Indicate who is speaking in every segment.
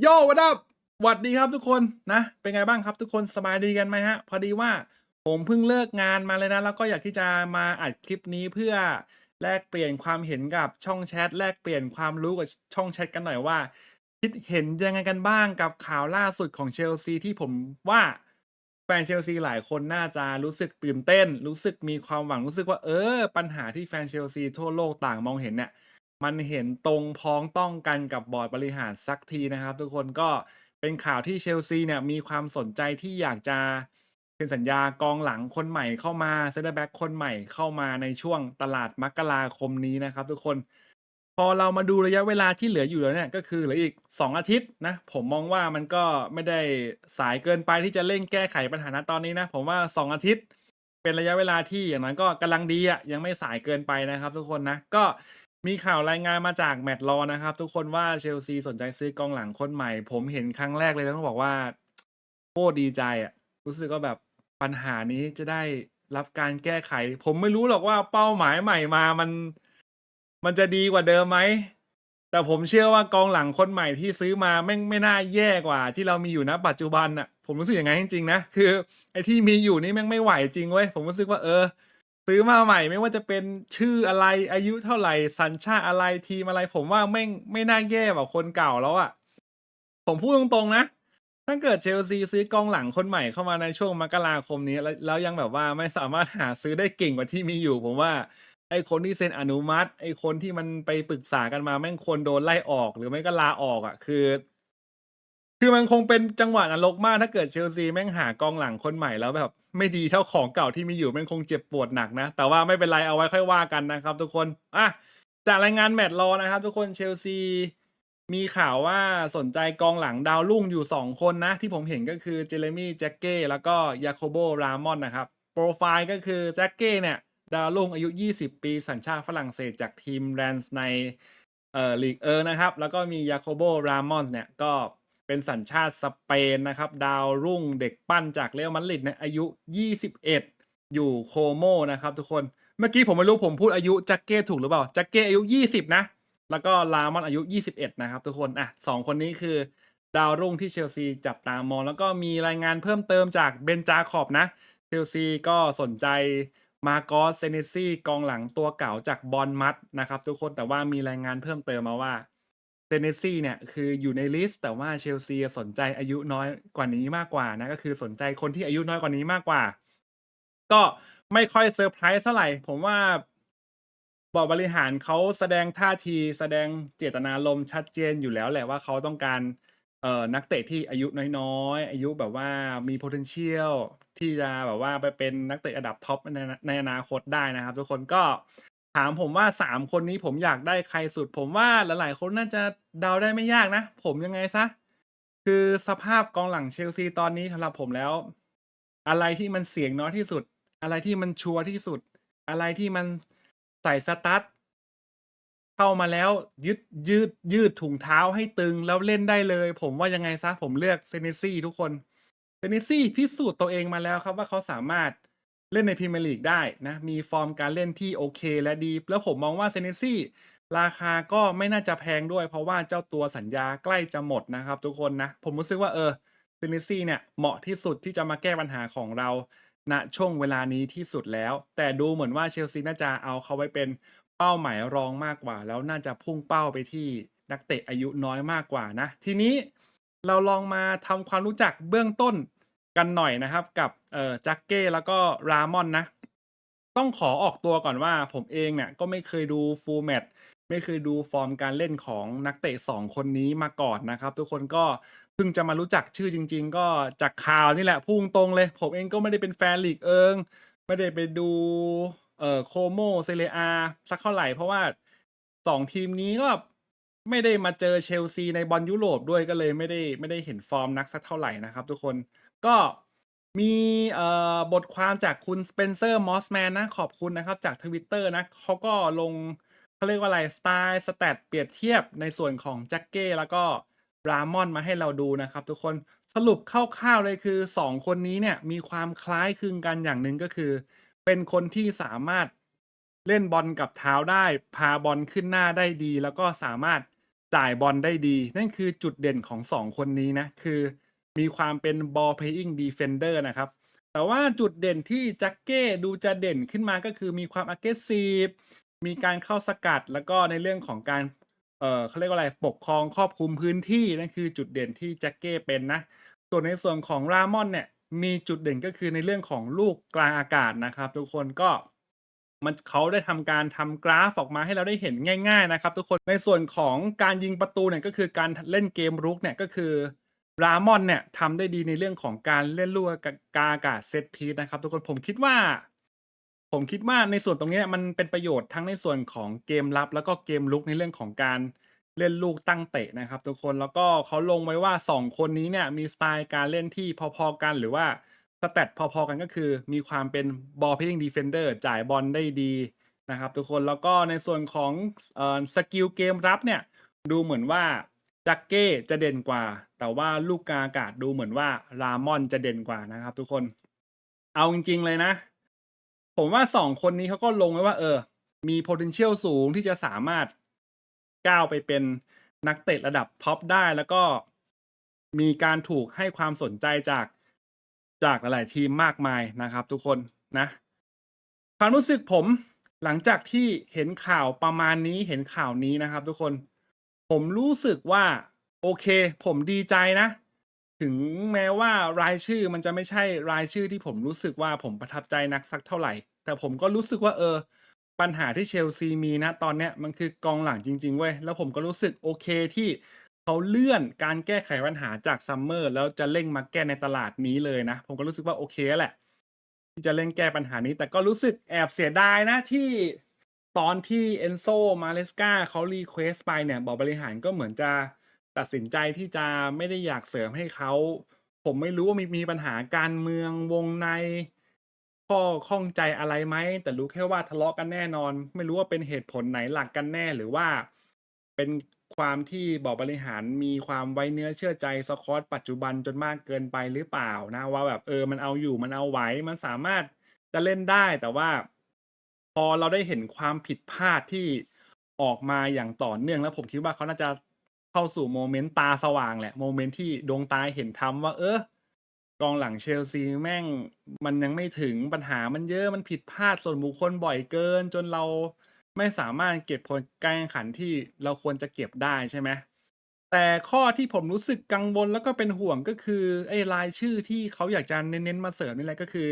Speaker 1: โยวัดดับหวัดดีครับทุกคนนะ เป็นไงบ้างครับทุกคนสบายดีกันไหมฮะ พอดีว่าผมเพิ่งเลิกงานมาเลยนะ แล้วก็อยากที่จะมาอัดคลิปนี้เพื่อแลกเปลี่ยนความเห็นกับช่องแชทแลกเปลี่ยนความรู้กับช่องแชทกันหน่อยว่า คิดเห็นยังไงกันบ้างกับข่าวล่าสุดของเชลซีที่ผมว่าแฟนเชลซีหลายคนน่าจะรู้สึกตื่นเต้น รู้สึกมีความหวังรู้สึกว่าเออ ปัญหาที่แฟนเชลซีทั่วโลกต่างมองเห็นเนี่ย มันเห็นตรงพ้องต้องกันกับบอร์ดบริหารสักทีนะครับ ทุกคนก็เป็นข่าวที่เชลซีเนี่ยมีความสนใจที่อยากจะเซ็นสัญญากองหลังคนใหม่เข้ามาเซนเตอร์แบ็กคนใหม่เข้ามาในช่วงตลาดมกราคมนี้นะครับ ทุกคนพอเรามาดูระยะเวลาที่เหลืออยู่แล้วเนี่ยก็คือเหลืออีก 2 อาทิตย์นะ ผมมองว่ามันก็ไม่ได้สายเกินไปที่จะเร่งแก้ไขปัญหาณตอนนี้นะ ผมว่า 2 อาทิตย์ เป็นระยะเวลาที่อย่างนั้นก็กำลังดีอะยังไม่สายเกินไปนะครับ ทุกคนนะก็ มีข่าวรายงานมาจากแมตต์ลอนะครับทุกคนว่าเชลซีสนใจซื้อกองหลังคนใหม่ ผมเห็นครั้งแรกเลยต้องบอกว่าโคตรดีใจอะรู้สึกว่าแบบปัญหานี้จะได้รับการแก้ไข ผมไม่รู้หรอกว่าเป้าหมายใหม่มามัน มันจะดีกว่าเดิมไหม แต่ผมเชื่อว่ากองหลังคนใหม่ที่ซื้อมาแม่งไม่น่าแย่กว่า ที่เรามีอยู่นะปัจจุบันน่ะ ผมรู้สึกอย่างนั้นจริงๆนะคือ ไอ้ที่มีอยู่นี่แม่งไม่ไหวจริงเว้ยผมรู้สึกว่าเออ ซื้อมาใหม่ไม่ว่าจะเป็นชื่ออะไรอายุเท่าไหร่สัญชาติอะไรทีมอะไร ผมว่าแม่งไม่น่าแย่กว่าคนเก่าแล้วอะผมพูดตรงๆนะถ้าเกิดเชลซีซื้อกองหลังคนใหม่เข้ามาในช่วงมกราคมนี้ แล้วแล้วยังแบบว่าไม่สามารถหาซื้อได้เก่งกว่าที่มีอยู่ ผมว่าไอคนที่เซ็นอนุมัติ ไอคนที่มันไปปรึกษากันมาแม่งควรโดนไล่ออกหรือไม่ก็ลาออกอะ่ะ คือ คือมันคงเป็นจังหวะนรกมากถ้าเกิดเชลซีแม่งหากองหลังคนใหม่แล้วแบบ ไม่ดีเท่าของเก่าที่มีอยู่แม่งคงเจ็บปวดหนักนะ แต่ว่าไม่เป็นไรเอาไว้ค่อยว่ากันนะครับ ทุกคนอะจากรายงานแมตต์รอนะครับ ทุกคนเชลซีมีข่าวว่าสนใจกองหลังดาวรุ่งอยู่ 2 คนนะ ที่ผมเห็นก็คือเจเรมี่แจ็คเก้แล้วก็ยาโคโบรามอนนะครับ โปรไฟล์ก็คือแจ็คเก้เนี่ย ดาวรุ่งอายุ 20 ปีสัญชาติฝรั่งเศสจากทีมแรนส์ในเอ่อลีกเออนะครับ แล้วก็มียาโคโบรามอนเนี่ยก็ เป็นสัญชาติสเปนนะครับ ดาวรุ่งเด็กปั้นจากเรอัลมาดริดนี่ยอายุ 21 อยู่โคโมนะครับทุกคนเมื่อกี้ผมไม่รู้ผมพูดอายุแจ็คเก้ถูกหรือเปล่าแจ็คเก้อายุ 20 นะ แล้วก็ลามอนอายุ 21 นะครับ ทุกคนอะสองคนนี้คือ ดาวรุ่งที่เชลซีจับตามอง แล้วก็มีรายงานเพิ่มเติมจากเบนจาขอบนะเชลซีก็สนใจมาโกสเซเนซี่กองหลังตัวเก่าจากบอลมัดนะครับ ทุกคนแต่ว่ามีรายงานเพิ่มเติมมาว่า เซเนซี่เนี่ยคืออยู่ในลิสต์แต่ว่าเชลซีสนใจอายุน้อยกว่านี้มากกว่านะก็คือสนใจคนที่อายุน้อยกว่านี้มากกว่า ก็ไม่ค่อยเซอร์ไพรส์เท่าไหร่ ผมว่าบอร์ดบริหารเขาแสดงท่าทีแสดงเจตนารมณ์ชัดเจนอยู่แล้วแหละว่าเขาต้องการเอ่อนักเตะที่อายุน้อยๆ อายุแบบว่ามี potential ที่จะแบบว่าไปเป็นนักเตะระดับท็อปในในอนาคตได้นะครับ ทุกคนก็ ถามผมว่า 3 คนนี้ผมอยากได้ใครสุด ผมว่าหลายๆ คนน่าจะเดาได้ไม่ยากนะ ผมยังไงซะ คือสภาพกองหลังเชลซีตอนนี้สำหรับผมแล้ว อะไรที่มันเสี่ยงน้อยที่สุด อะไรที่มันชัวร์ที่สุด อะไรที่มันใส่สตาร์ทเข้ามาแล้วยึดยืดยืดถุงเท้าให้ตึงแล้วเล่นได้เลย ผมว่ายังไงซะผมเลือกเซเนซี่ทุกคนเซเนซี่พิสูจน์ตัวเองมาแล้วครับว่าเขาสามารถ เล่นในพรีเมียร์ลีกได้นะมีฟอร์มการเล่นที่โอเค และดี แล้วผมมองว่าเซเนซี่ราคาก็ไม่น่าจะแพงด้วย เพราะว่าเจ้าตัวสัญญาใกล้จะหมดนะครับ ทุกคนนะ ผมรู้สึกว่าเออเซเนซี่เนี่ยเหมาะที่สุดที่จะมาแก้ปัญหาของเราณช่วงเวลานี้ที่สุดแล้ว แต่ดูเหมือนว่าเชลซีน่าจะเอาเขาไว้เป็นเป้าหมายรองมากกว่า แล้วน่าจะพุ่งเป้าไปที่นักเตะอายุน้อยมากกว่านะ ทีนี้เราลองมาทำความรู้จักเบื้องต้น กันหน่อยนะครับ กับเอ่อจักเก้แล้วก็รามอนนะ ต้องขอออกตัวก่อนว่าผมเองเนี่ยก็ไม่เคยดูฟูลแมตช์ไม่เคยดูฟอร์มการเล่นของนักเตะ2คนนี้มาก่อนนะครับ ทุกคนก็เพิ่งจะมารู้จักชื่อจริง ๆ ก็จากข่าวนี่แหละพุ่งตรงเลย ผมเองก็ไม่ได้เป็นแฟนลีกเอิงไม่ได้ไปดูเอ่อโคโมเซเรียอาสักเท่าไหร่เพราะว่า2ทีมนี้ก็ไม่ได้มาเจอเชลซีในบอลยุโรปด้วยก็เลยไม่ได้ไม่ได้เห็นฟอร์มนักสักเท่าไหร่นะครับ ทุกคน ก็มีบทความจากคุณสเปนเซอร์มอสแมนนะขอบคุณนะครับ จากทวิตเตอร์นะเขาก็ลงเขาเรียกว่าอะไรสไตล์สแตทเปรียบเทียบในส่วนของแจ็คเก้แล้วก็รามอนมาให้เราดูนะครับ ทุกคนสรุปคร่าวๆเลยคือ 2 คนนี้เนี่ยมีความคล้ายคลึงกันอย่างหนึ่งก็คือ เป็นคนที่สามารถเล่นบอลกับเท้าได้ พาบอลขึ้นหน้าได้ดี แล้วก็สามารถจ่ายบอลได้ดี นั่นคือจุดเด่นของสองคนนี้นะ คือ มีความเป็น ball playing defender นะครับ แต่ว่าจุดเด่นที่แจ็คเก้ดูจะเด่นขึ้นมาก็คือมีความ aggressive มีการเข้าสกัด แล้วก็ในเรื่องของการ เออเขาเรียกว่าอะไร ปกครองครอบคลุมพื้นที่ นั่นคือจุดเด่นที่แจ็คเก้เป็นนะ ส่วนในส่วนของรามอนเนี่ย มีจุดเด่นก็คือในเรื่องของลูกกลางอากาศนะครับ ทุกคนก็มันเขาได้ทำการทำกราฟออกมาให้เราได้เห็นง่าย ๆ นะครับ ทุกคนในส่วนของการยิงประตูเนี่ยก็คือการเล่นเกมรุกเนี่ยก็คือ รามอนเนี่ยทำได้ดีในเรื่องของการเล่นลูกกาอากาศเซตพีซนะครับ ทุกคนผมคิดว่า ผมคิดว่าในส่วนตรงนี้มันเป็นประโยชน์ทั้งในส่วนของเกมรับ แล้วก็เกมลุกในเรื่องของการเล่นลูกตั้งเตะนะครับ ทุกคนแล้วก็เขาลงไว้ว่าสองคนนี้เนี่ยมีสไตล์การเล่นที่พอๆกันหรือว่าสเตตพอๆกันก็คือ มีความเป็น ball playing defender จ่ายบอลได้ดีนะครับ ทุกคนแล้วก็ในส่วนของออสกิลเกมรับเนี่ยดูเหมือนว่า จักเก้จะเด่นกว่า แต่ว่าลูกกาอากาศดูเหมือนว่ารามอนจะเด่นกว่านะครับทุกคน เอาจริง ๆ เลยนะ ผมว่าสองคนนี้เขาก็ลงไว้ว่า เออ มี potential สูงที่จะสามารถก้าวไปเป็นนักเตะระดับท็อปได้แล้วก็มีการถูกให้ความสนใจจากจากหลาย ๆ ทีมมากมายนะครับ ทุกคนนะความรู้สึกผมหลังจากที่เห็นข่าวประมาณนี้เห็นข่าวนี้นะครับ ทุกคน ผมรู้สึกว่าโอเค ผมดีใจนะ ถึงแม้ว่ารายชื่อมันจะไม่ใช่รายชื่อที่ผมรู้สึกว่าผมประทับใจนักสักเท่าไหร่ แต่ผมก็รู้สึกว่าเออ ปัญหาที่เชลซีมีนะตอนเนี้ยมันคือกองหลังจริง ๆ เว้ย แล้วผมก็รู้สึกโอเคที่เขาเลื่อนการแก้ไขปัญหาจากซัมเมอร์แล้วจะเร่งมาแก้ในตลาดนี้เลยนะ ผมก็รู้สึกว่าโอเคแล้วแหละ ที่จะเร่งแก้ปัญหานี้ แต่ก็รู้สึกแอบเสียดายนะที่ ตอนที่เอนโซมาเลสกาเขารีเควสไปเนี่ยบอกบริหารก็เหมือนจะตัดสินใจที่จะไม่ได้อยากเสริมให้เขา ผมไม่รู้ว่ามีมีปัญหาการเมืองวงในข้อข้องใจอะไรไหม แต่รู้แค่ว่าทะเลาะกันแน่นอน ไม่รู้ว่าเป็นเหตุผลไหนหลักกันแน่หรือว่า เป็นความที่บอกบริหารมีความไว้เนื้อเชื่อใจสคอตปัจจุบันจนมากเกินไปหรือเปล่านะว่าแบบเออมันเอาอยู่มันเอาไหวมันสามารถจะเล่นได้แต่ว่า พอเราได้เห็นความผิดพลาดที่ออกมาอย่างต่อเนื่องแล้วผมคิดว่าเขาน่าจะเข้าสู่โมเมนต์ตาสว่างแหละโมเมนต์ที่ดวงตาเห็นธรรมว่า เออกองหลังเชลซีแม่งมันยังไม่ถึงปัญหามันเยอะมันผิดพลาดส่วนบุคคลบ่อยเกิน จนเราไม่สามารถเก็บผลการแข่งขันที่เราควรจะเก็บได้ใช่ไหมแต่ข้อที่ผมรู้สึกกังวลแล้วก็เป็นห่วงก็คือไอ้รายชื่อที่เขาอยากจะเน้นๆมาเสริมนี่แหละก็คือ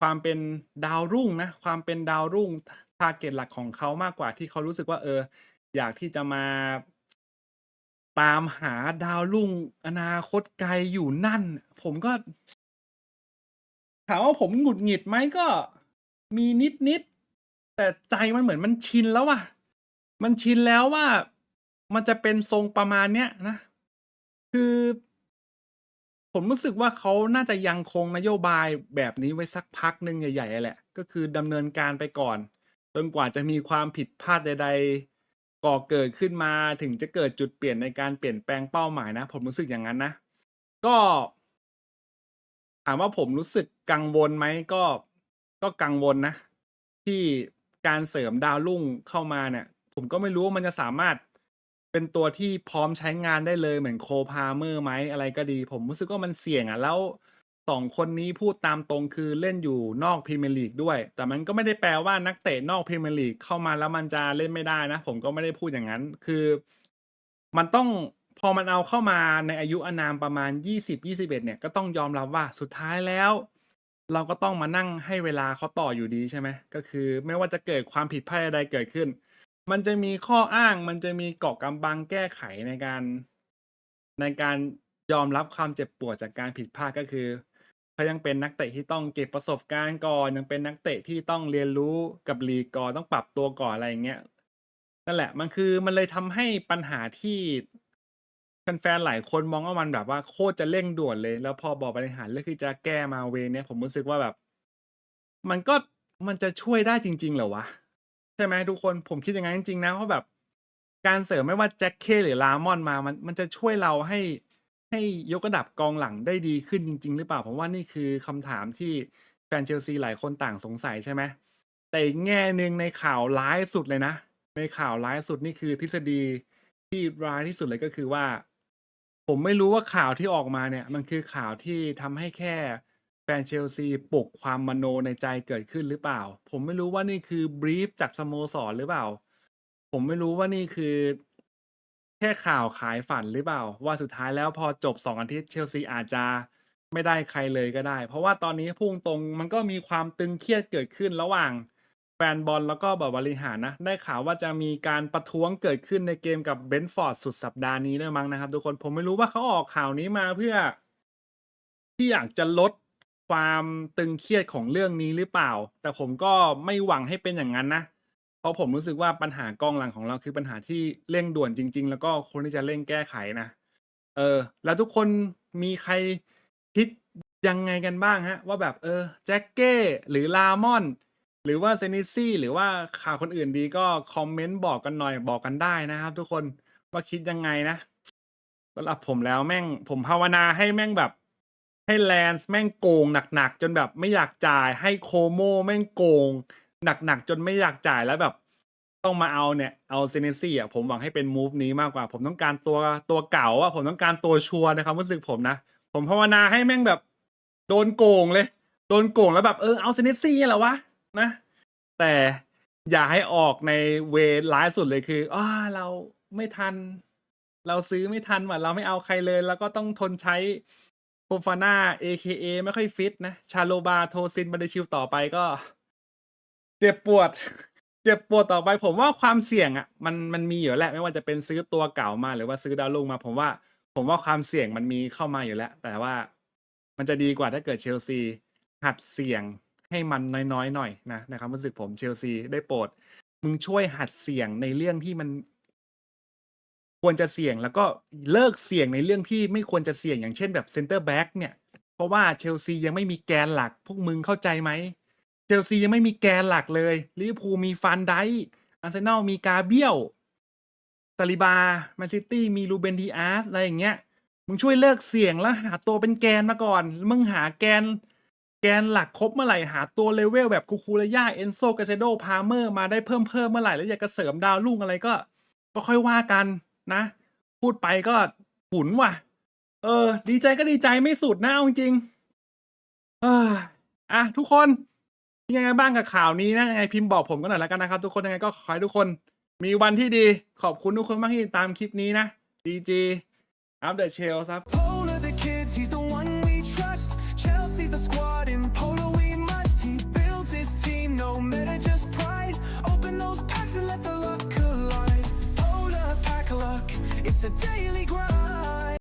Speaker 1: ความเป็นดาวรุ่งนะ ความเป็นดาวรุ่งทาร์เก็ตหลักของเขามากกว่าที่เขารู้สึกว่า เออ อยากที่จะมาตามหาดาวรุ่งอนาคตไกลอยู่นั่น ผมก็ ถามว่าผมหงุดหงิดไหมก็มีนิดๆแต่ใจมันเหมือนมันชินแล้วว่ะ มันชินแล้วว่ามันจะเป็นทรงประมาณเนี้ยนะ คือ ผมรู้สึกว่าเขาน่าจะยังคงนโยบายแบบนี้ไว้สักพักหนึ่งใหญ่ ๆ แหละ ก็คือดำเนินการไปก่อน จนกว่าจะมีความผิดพลาดใด ๆ ก่อเกิดขึ้นมาถึงจะเกิดจุดเปลี่ยนในการเปลี่ยนแปลงเป้าหมายนะ ผมรู้สึกอย่างนั้นนะ ก็ถามว่าผมรู้สึกกังวลไหมก็ก็กังวลนะ ที่การเสริมดาวรุ่งเข้ามาเนี่ย ผมก็ไม่รู้ว่ามันจะสามารถ เป็นตัวที่พร้อมใช้งานได้เลยเหมือนโคพาเมอร์ไหม อะไรก็ดี ผมรู้สึกว่ามันเสี่ยงอะ แล้วสองคนนี้พูดตามตรงคือเล่นอยู่นอกพรีเมียร์ลีกด้วย แต่มันก็ไม่ได้แปลว่านักเตะนอกพรีเมียร์ลีกเข้ามาแล้วมันจะเล่นไม่ได้นะ ผมก็ไม่ได้พูดอย่างนั้น คือ มันต้องพอมันเอาเข้ามาในอายุอานามประมาณ 20-21 เนี่ย ก็ต้องยอมรับว่าสุดท้ายแล้ว เราก็ต้องมานั่งให้เวลาเขาต่ออยู่ดีใช่ไหม ก็คือไม่ว่าจะเกิดความผิดพลาดใดเกิดขึ้น มันจะมีข้ออ้าง มันจะมีเกาะกำบังแก้ไขในการ ในการยอมรับความเจ็บปวดจากการผิดพลาดก็คือเขายังเป็นนักเตะที่ต้องเก็บประสบการณ์ก่อนยังเป็นนักเตะที่ต้องเรียนรู้กับลีกก่อนต้องปรับตัวก่อนอะไรอย่างเงี้ยนั่นแหละมันคือมันเลยทำให้ปัญหาที่แฟนๆหลายคนมองว่ามันแบบว่าโคตรจะเร่งด่วนเลย แล้วพอบอกบริหารเลือกที่จะแก้มาเวเนี้ยผมรู้สึกว่าแบบ มันก็มันจะช่วยได้จริง ๆ เหรอวะ ช่ไหมทุกคนผมคิดอย่างนั้นจริงๆนะเพราะแบบ การเสริมไม่ว่าแจ็คเคหรือลามอนมามันมันจะช่วยเราให้ให้ยกระดับกองหลังได้ดีขึ้นจริง ๆ หรือเปล่าผมว่านี่คือคำถามที่แฟนเชลซีหลายคนต่างสงสัยใช่ไหมแต่อีกแง่หนึ่งในข่าวร้ายสุดเลยนะ ในข่าวร้ายสุดนี่คือทฤษฎีที่ร้ายที่สุดเลยก็คือว่า ผมไม่รู้ว่าข่าวที่ออกมาเนี่ย มันคือข่าวที่ทำให้แค่ แฟนเชลซีปลุกความมโนในใจเกิดขึ้นหรือเปล่า ผมไม่รู้ว่านี่คือบรีฟจากสโมสรหรือเปล่า ผมไม่รู้ว่านี่คือ แค่ข่าวขายฝันหรือเปล่า ว่าสุดท้ายแล้วพอจบสองอาทิตย์เชลซีอาจจะไม่ได้ใครเลยก็ได้ เพราะว่าตอนนี้พุ่งตรงมันก็มีความตึงเครียดเกิดขึ้นระหว่างแฟนบอลแล้วก็แบบบริหารนะ ได้ข่าวว่าจะมีการประท้วงเกิดขึ้นในเกมกับเบนฟอร์ดสุดสัปดาห์นี้ด้วยมั้งนะครับ ทุกคนผมไม่รู้ว่าเขาออกข่าวนี้มาเพื่อ ที่อยากจะลด ความตึงเครียดของเรื่องนี้หรือเปล่า แต่ผมก็ไม่หวังให้เป็นอย่างนั้นนะ เพราะผมรู้สึกว่าปัญหากองหลังของเราคือปัญหาที่เร่งด่วนจริง ๆ แล้วก็ควรที่จะเร่งแก้ไขนะ เออ แล้วทุกคนมีใครคิดยังไงกันบ้างฮะ ว่าแบบเออแจ็คเก้หรือลามอน หรือว่าเซนิซี่หรือว่าข่าวคนอื่นดีก็คอมเมนต์บอกกันหน่อยบอกกันได้นะครับ ทุกคนว่าคิดยังไงนะสำหรับผมแล้วแม่งผมภาวนาให้แม่งแบบ ให้แลนส์แม่งโกงหนักๆจนแบบไม่อยากจ่าย ให้โคโมแม่งโกงหนักๆจนไม่อยากจ่ายแล้วแบบ ต้องมาเอาเนี่ยเอาเซเนซี่อะผมหวังให้เป็นมูฟนี้มากกว่า ผมต้องการตัวตัวเก่าอะผมต้องการตัวชัวร์นะครับรู้สึกผมนะ ผมภาวนาให้แม่งแบบ โดนโกงเลย โดนโกงแล้วแบบเออเอาเซเนซี่เหรอวะนะ แต่อย่าให้ออกในเวร้ายสุดเลยคืออ้าเราไม่ทัน เราซื้อไม่ทันว่ะเราไม่เอาใครเลย แล้วก็ต้องทนใช้ โฟฟาน่า AKA ไม่ค่อยฟิตนะ ชาโลบาโทซินบันเดชิลต่อไปก็ เจ็บปวด เจ็บปวดต่อไป ผมว่าความเสี่ยงอะ มันมันมีอยู่แล้วไม่ว่าจะเป็นซื้อตัวเก่ามาหรือว่าซื้อดาวรุ่งมา ผมว่า ผมว่าความเสี่ยงมันมีเข้ามาอยู่แล้ว แต่ว่ามันจะดีกว่าถ้าเกิดเชลซีหัดเสี่ยงให้มันน้อยๆหน่อยนะนะครับรู้สึกผมเชลซีได้โปรดมึงช่วยหัดเสี่ยงในเรื่องที่มัน ควรจะเสี่ยงแล้วก็เลิกเสี่ยงในเรื่องที่ไม่ควรจะเสี่ยงอย่างเช่นแบบเซนเตอร์แบ็กเนี่ย เพราะว่าเชลซียังไม่มีแกนหลัก พวกมึงเข้าใจไหมเชลซียังไม่มีแกนหลักเลยลิเวอร์พูลมีฟันไดอาร์เซนอลมีกาเบียลซาลิบาแมนซิตี้มีลูเบนดีอาร์สอะไรอย่างเงี้ยมึงช่วยเลิกเสี่ยงแล้วหาตัวเป็นแกนมาก่อน มึงหาแกน แกนหลักครบเมื่อไหร่หาตัวเลเวลแบบคูคูระยาเอนโซกาเซโดพาเมอร์มาได้เพิ่มเพิ่มเมื่อไหร่แล้วอยากจะเสริมดาวรุ่งอะไรก็ก็ค่อยว่ากัน นะ พูดไปก็หุนว่ะ เออ ดีใจก็ดีใจไม่สุดนะเอาจริงเอออะทุกคนยังไงบ้างกับข่าวนี้นะยังไงพิมพ์บอกผมกันหน่อยแล้วกันนะครับ ทุกคนยังไงก็ขอให้ทุกคน มีวันที่ดีขอบคุณทุกคนมากที่ติดตามคลิปนี้นะดีจีอัปเดตเชลครับ